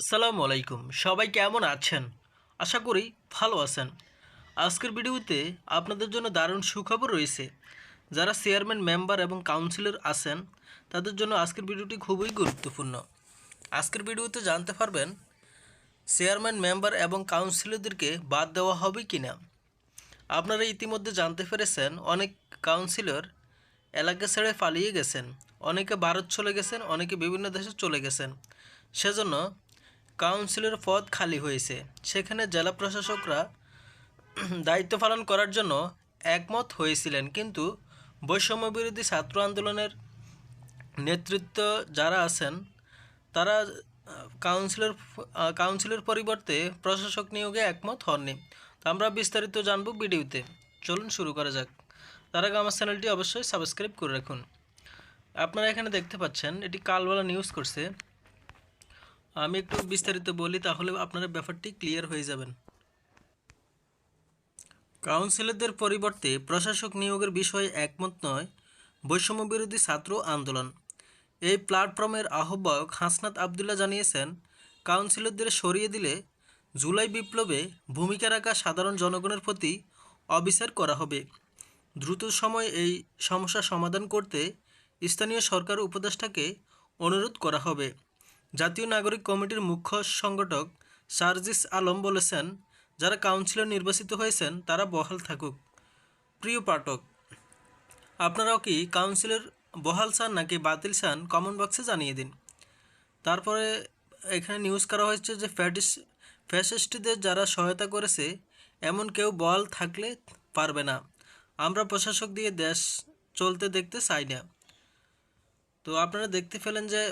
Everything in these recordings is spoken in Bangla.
আসসালামু আলাইকুম। সবাই কেমন আছেন? আশা করি ভালো আছেন। আজকের ভিডিওতে আপনাদের জন্য দারুণ সুখবর রয়েছে। যারা চেয়ারম্যান, মেম্বার এবং কাউন্সিলর আছেন, তাদের জন্য আজকের ভিডিওটি খুবই গুরুত্বপূর্ণ। আজকের ভিডিওতে জানতে পারবেন, চেয়ারম্যান, মেম্বার এবং কাউন্সিলরদেরকে বাদ দেওয়া হবে কি না আপনারা ইতিমধ্যে জানতে পেরেছেন, অনেক কাউন্সিলর এলাকা ছেড়ে পালিয়ে গেছেন। অনেকে ভারত চলে গেছেন, অনেকে বিভিন্ন দেশে চলে গেছেন। সেজন্য কাউন্সিলর পদ খালি হয়েছে। সেখানে জেলা প্রশাসকরা দায়িত্ব পালন করার জন্য একমত হয়েছিলেন। কিন্তু বৈষম্য বিরোধী ছাত্র আন্দোলনের নেতৃত্ব যারা আছেন তারা কাউন্সিলর আহ, পরিবর্তে প্রশাসক নিয়োগে একমত হননি। তো আমরা বিস্তারিত জানব ভিডিওতে। চলুন শুরু করা যাক। তার আগে আমার চ্যানেলটি অবশ্যই সাবস্ক্রাইব করে রাখুন। আপনারা এখানে দেখতে পাচ্ছেন এটি কালবেলা নিউজ করছে। আমি একটু বিস্তারিত বলি, তাহলে আপনারা ব্যাপারটি ক্লিয়ার হয়ে যাবেন। কাউন্সিলরদের পরিবর্তে প্রশাসক নিয়োগের বিষয়ে একমত নয় বৈষম্য বিরোধী ছাত্র আন্দোলন। এই প্ল্যাটফর্মের আহ্বায়ক হাসনাত আবদুল্লাহ জানিয়েছেন, কাউন্সিলরদের সরিয়ে দিলে জুলাই বিপ্লবে ভূমিকা রাখা সাধারণ জনগণের প্রতি অবিচার করা হবে। দ্রুত সময়ে এই সমস্যা সমাধান করতে স্থানীয় সরকার উপদেষ্টাকে অনুরোধ করা হবে। জাতীয় নাগরিক কমিটির মুখ্য সংগঠক সার্জিস আলম বলেছেন, যারা কাউন্সিলর নির্বাচিত হয়েছেন, তারা বহাল থাকুক। প্রিয় পাঠক, আপনারাও কি কাউন্সিলর বহাল চান নাকি বাতিল চান কমেন্ট বক্সে জানিয়ে দিন। তারপরে এখানে নিউজ করা হয়েছে যে ফ্যাটিস, ফ্যাসিস্টদের যারা সহায়তা করেছে, এমন কেউ বল থাকলে পারবে না। আমরা প্রশাসক দিয়ে দেশ চলতে দেখতে চাই না। তো আপনারা দেখতে পেলেন যে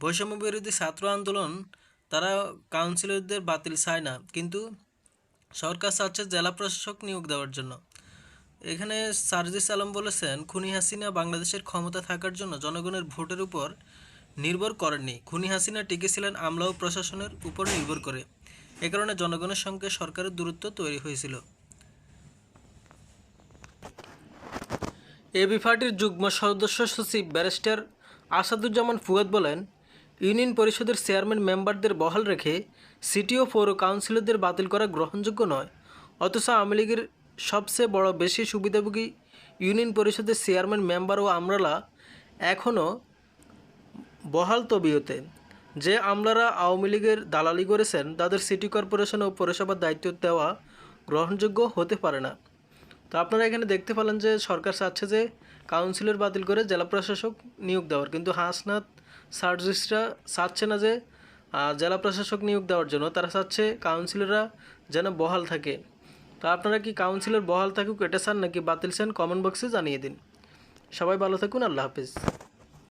বৈষম্য বিরোধী ছাত্র আন্দোলন তারা কাউন্সিলরদের বাতিল চায় না, কিন্তু সরকার চাচ্ছে জেলা প্রশাসক নিয়োগ দেওয়ার জন্য। এখানে সার্জিস আলম বলেছেন, খুনি হাসিনা বাংলাদেশের ক্ষমতা থাকার জন্য জনগণের ভোটের উপর নির্ভর করেননি। খুনি হাসিনা টিকেছিলেন আমলা ও প্রশাসনের উপর নির্ভর করে। এ কারণে জনগণের সঙ্গে সরকারের দূরত্ব তৈরি হয়েছিল। এবি পার্টির যুগ্ম সদস্য সচিব ব্যারিস্টার আসাদুজ্জামান ফুয়াদ বলেন, ইউনিয়ন পরিষদের চেয়ারম্যান মেম্বারদের বহাল রেখে সিটি ও পৌর কাউন্সিলরদের বাতিল করা গ্রহণযোগ্য নয়। অথচ আওয়ামী লীগের সবচেয়ে বড় বেশি সুবিধাভোগী ইউনিয়ন পরিষদের চেয়ারম্যান মেম্বার ও আমলারা এখনও বহাল তবিয়তে। যে আমলারা আওয়ামী লীগের দালালি করেছেন, তাদের সিটি কর্পোরেশন ও পৌরসভার দায়িত্ব দেওয়া গ্রহণযোগ্য হতে পারে না। তো আপনারা এখানে দেখতে পেলেন যে সরকার চাচ্ছে যে কাউন্সিলর বাতিল করে জেলা প্রশাসক নিয়োগ দেওয়ার। কিন্তু হাসনাথ সার্জিসরা চাচ্ছে না যে জেলা প্রশাসক নিয়োগ দেওয়ার জন্য। তারা চাচ্ছে কাউন্সিলররা যেন বহাল থাকে। তো আপনারা কি কাউন্সিলর বহাল থাকুক এটা চান নাকি বাতিল চান? কমেন্ট বক্সে জানিয়ে দিন। সবাই ভালো থাকুন, আল্লাহ হাফিজ।